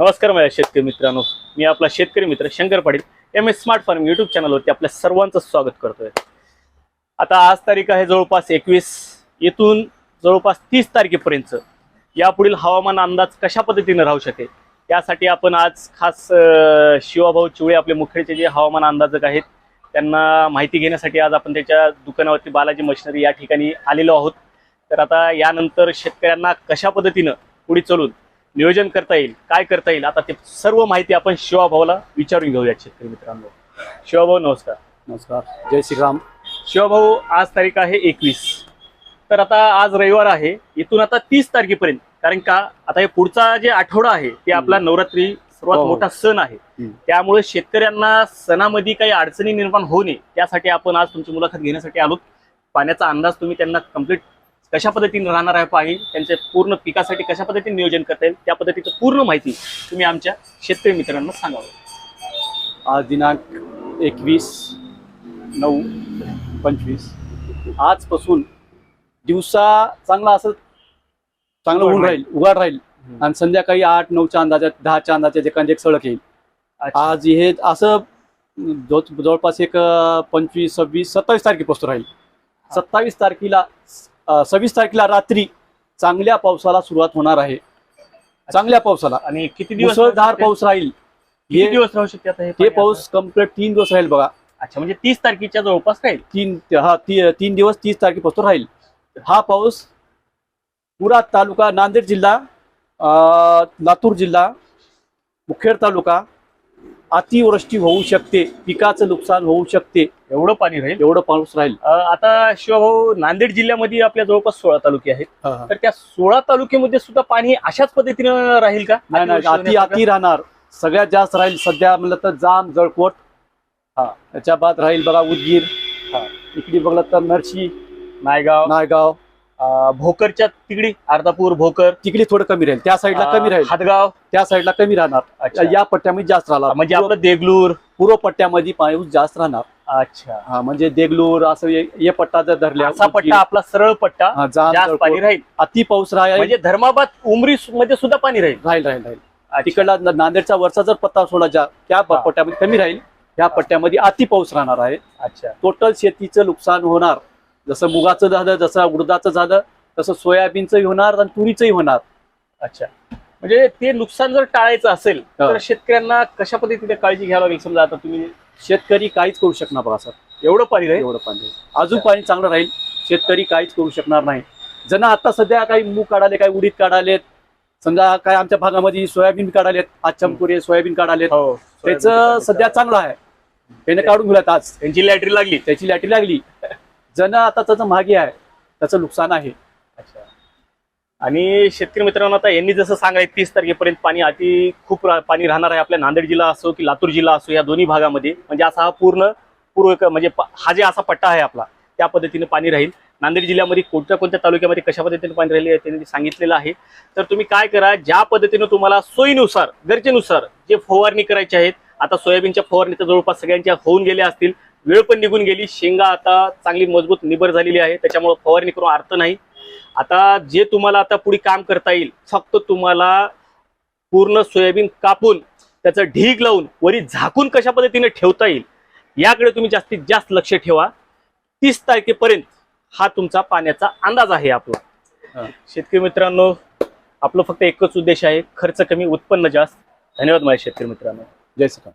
नमस्कार माझ्या शेतकरी मित्रांनो. मी आपला शेतकरी मित्र Shankar Patil. M S smart farm YouTube चॅनलवरती आपल्या सर्वांचं स्वागत करतोय. आता आज तारीख आहे जवळपास एकवीस. येथून जवळपास तीस तारखेपर्यंत यापुढील हवामान अंदाज कशा पद्धतीने राहू शकेल? यासाठी आपण आज खास शिवाभाऊ चिवळे आपले मुखेडचे जे हवामान अंदाजक आहेत त्यांना माहिती घेण्यासाठी आज आपण त्याच्या दुकानावरती बालाजी मशिनरी या ठिकाणी आलेलो आहोत. तर आता यानंतर शेतकऱ्यांना कशा पद्धतीनं पुढे चलून नियोजन करता येईल काय करता येईल आता ते सर्व माहिती आपण शिवाभाऊला विचारून घेऊया शेतकरी मित्रांनो. शिवाभाऊ नमस्कार. नमस्कार. जय श्रीराम. शिवाभाऊ आज तारीख आहे एकवीस. तर आता आज रविवार आहे. इथून आता तीस तारखेपर्यंत कारण का आता हे पुढचा जे आठवडा आहे ते आपला नवरात्री सर्वात हो. मोठा सण आहे. त्यामुळे शेतकऱ्यांना सणामध्ये काही अडचणी निर्माण होऊ नये त्यासाठी आपण आज तुमची मुलाखत घेण्यासाठी आलो. पाण्याचा अंदाज तुम्ही त्यांना कंप्लीट कशा पद्धतीने राहणार आहे पाहिजे त्यांच्या पूर्ण पिकासाठी कशा पद्धतीने नियोजन करता येईल त्या पद्धतीचं पूर्ण माहिती तुम्ही आमच्या शेतकरी मित्रांना सांगावं. आज दिनांक एकवीस नऊ पंचवीस. आजपासून दिवसा चांगला असं चांगलं ऊन राहील उघाड राहील. आणि संध्याकाळी आठ नऊच्या अंदाजात दहाच्या अंदाजात एखादी एक सळक येईल. आज हे असं जवळ- जवळपास एक पंचवीस सव्वीस सत्तावीस तारखेपासून राहील. सत्तावीस तारखेला सव्वीस तारखेला रात्री चांगल्या पावसाला सुरुवात होणार आहे. चांगल्या पावसाला. आणि किती दिवस मुसळधार पाऊस राहील. किती हे दिवस राहू शकते आता हे पाऊस कंप्लीट तीन दिवस राहील बघा. अच्छा म्हणजे तीस तारखेच्या जवळपास राहील? तीन हा ती, तीन दिवस तीस तारखेपासून राहील. हा पाऊस पुरा तालुका नांदेड जिल्हा अं, लातूर जिल्हा मुखेड तालुका अतिवृष्टी होऊ शकते पिकाचं नुकसान होऊ शकते. एवढं पाणी राहील. एवढं पाऊस राहील. आता शिवभाऊ नांदेड जिल्ह्यामध्ये आपल्या जवळपास सोळा तालुके आहेत. तर त्या सोळा तालुक्यामध्ये सुद्धा पाणी अशाच पद्धतीनं राहील का? नाही अति अति राहणार. सगळ्यात जास्त राहील सध्या म्हणलं तर जाम जळकोट. हा. त्याच्या बाद राहील बघा उदगीर. हा. इकडे बघलं तर नरशी नायगाव. नायगाव. भोकरच्या तिकडी अर्धापूर भोकर. तिकडे थोडं कमी राहील. त्या साईडला कमी राहील. हातगाव. त्या साईडला कमी राहणार. अच्छा. या पट्ट्यामध्ये जास्त राहणार. म्हणजे आपलं देगलूर. पूर्व पट्ट्यामध्ये पाऊस जास्त राहणार. अच्छा. हा म्हणजे देगलूर असं हे हे पट्टा जर धरले असा पट्टा आपला सरळ पट्टा हा, जाम, जास्त जळकोट, पाणी राहील. अति पाऊस राहील. म्हणजे धर्माबाद उमरी मध्ये सुद्धा पाणी राहील. राहील राहील राहील. अच्छा. तिकडला न- नांदेडचा वरचा जर पत्ता सोडा ज्या त्या हा. पट्ट्यामध्ये कमी राहील त्या पट्ट्यामध्ये अति पाऊस राहणार आहे. अच्छा. टोटल शेतीचं नुकसान होणार. जसं मुगाचं झालं जसं उडदाचं झालं तसं सोयाबीनचंही होणार आणि तुरीचंही होणार. अच्छा. म्हणजे ते नुकसान जर टाळायचं असेल हा. तर शेतकऱ्यांना कशा पद्धतीने काळजी घ्यावी लागेल? समजा आता तुम्ही शेतकरी काहीच करू शकणार बघा सर. एवढं पाणी राहील? एवढं पाणी राहील. अजून पाणी चांगलं राहील. शेतकरी काहीच करू शकणार नाही. ज्यांना आता सध्या काही मूग काढाले काही उडीद काढालेत समजा काय आमच्या भागामध्ये सोयाबीन काढालेत आज चमकुरे सोयाबीन काढालेत हो त्याचं सध्या चांगलं आहे. त्याने काढून घेऊयात आज. त्यांची लॅटरी लागली. त्याची लाटी लागली. ज्यांना आता त्याचं मागे आहे. त्याचं नुकसान आहे. अच्छा. आणि शेतकरी मित्रांनो आता यांनी जसं सांगायचं तीस तारखेपर्यंत पाणी अति खूप रा- पाणी राहणार आहे आपल्या नांदेड जिल्हा असो की लातूर जिल्हा असो या दोन्ही भागामध्ये. म्हणजे असा हा पूर्ण पूर्व म्हणजे प- हा जे असा पट्टा आहे आपला त्या पद्धतीने पाणी राहील. नांदेड जिल्ह्यामध्ये कोणत्या कोणत्या तालुक्यामध्ये कशा पद्धतीने पाणी राहिले त्यांनी सांगितलेलं आहे. तर तुम्ही काय करा ज्या पद्धतीनं तुम्हाला सोयीनुसार गरजेनुसार जे फवारणी करायचे आहेत आता सोयाबीनच्या फवारणी तर जवळपास सगळ्यांच्या होऊन गेल्या असतील. वेळ पण निघून गेली. शेंगा आता चांगली मजबूत निबर झालेली आहे. त्याच्यामुळे फवारणी करून अर्थ नाही. आता जे तुम्हाला आता पुढे काम करता येईल फक्त तुम्हाला पूर्ण सोयाबीन कापून त्याचं ढीग लावून वरी झाकून कशा पद्धतीने ठेवता येईल याकडे तुम्ही जास्तीत जास्त लक्ष ठेवा. तीस तारखेपर्यंत हा तुमचा पाण्याचा अंदाज आहे आपला. शेतकरी मित्रांनो आपलं फक्त एकच उद्देश आहे खर्च कमी उत्पन्न जास्त. धन्यवाद माझ्या शेतकरी मित्रांनो. जय श्रीराम